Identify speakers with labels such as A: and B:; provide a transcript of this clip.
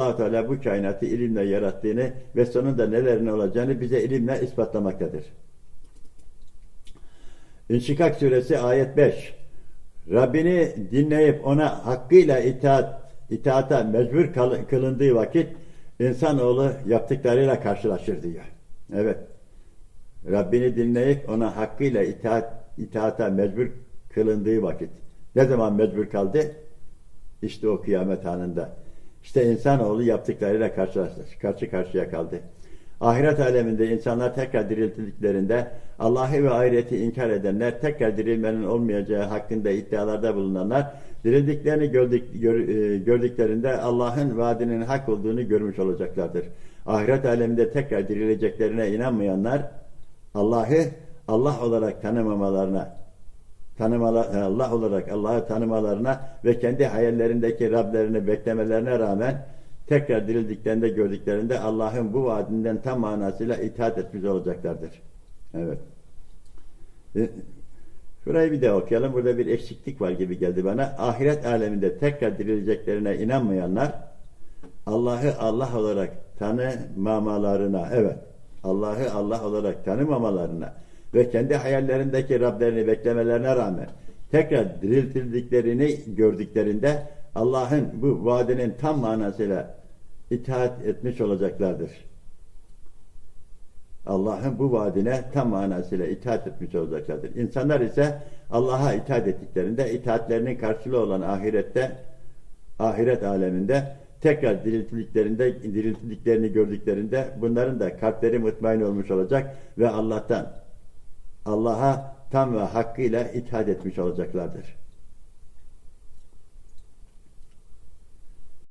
A: allah Teala bu kainatı ilimle yarattığını ve sonunda nelerin olacağını bize ilimle ispatlamaktadır. İnşikak suresi ayet 5 Rabbini dinleyip ona hakkıyla itaat, itaata mecbur kılındığı vakit insanoğlu yaptıklarıyla karşılaşır diyor. Evet. Rabbini dinleyip ona hakkıyla itaat, itaata mecbur kılındığı vakit. Ne zaman mecbur kaldı? İşte o kıyamet anında. İşte insanoğlu yaptıklarıyla karşı karşıya kaldı. Ahiret aleminde insanlar tekrar diriltildiklerinde Allah'ı ve ahireti inkar edenler, tekrar dirilmenin olmayacağı hakkında iddialarda bulunanlar, dirildiklerini gördük, gör- e, gördüklerinde Allah'ın vaadinin hak olduğunu görmüş olacaklardır. Ahiret aleminde tekrar dirileceklerine inanmayanlar, Allah'ı Allah olarak tanımamalarına, tanımalar, Allah olarak Allah'ı tanımalarına ve kendi hayallerindeki Rablerini beklemelerine rağmen tekrar dirildiklerinde gördüklerinde Allah'ın bu vaadinden tam manasıyla itaat etmiş olacaklardır. Evet. E, Şurayı bir de okuyalım. Burada bir eksiklik var gibi geldi bana. Ahiret aleminde tekrar dirileceklerine inanmayanlar Allah'ı Allah olarak tanımamalarına, evet, Allah'ı Allah olarak tanımamalarına ve kendi hayallerindeki Rablerini beklemelerine rağmen tekrar diriltildiklerini gördüklerinde Allah'ın bu vaadinin tam manasıyla itaat etmiş olacaklardır. Allah'ın bu vaadine tam manasıyla itaat etmiş olacaklardır. İnsanlar ise Allah'a itaat ettiklerinde itaatlerinin karşılığı olan ahirette ahiret aleminde tekrar diriltildiklerinde diriltildiklerini gördüklerinde bunların da kalpleri mutmain olmuş olacak ve Allah'tan Allah'a tam ve hakkıyla itaat etmiş olacaklardır.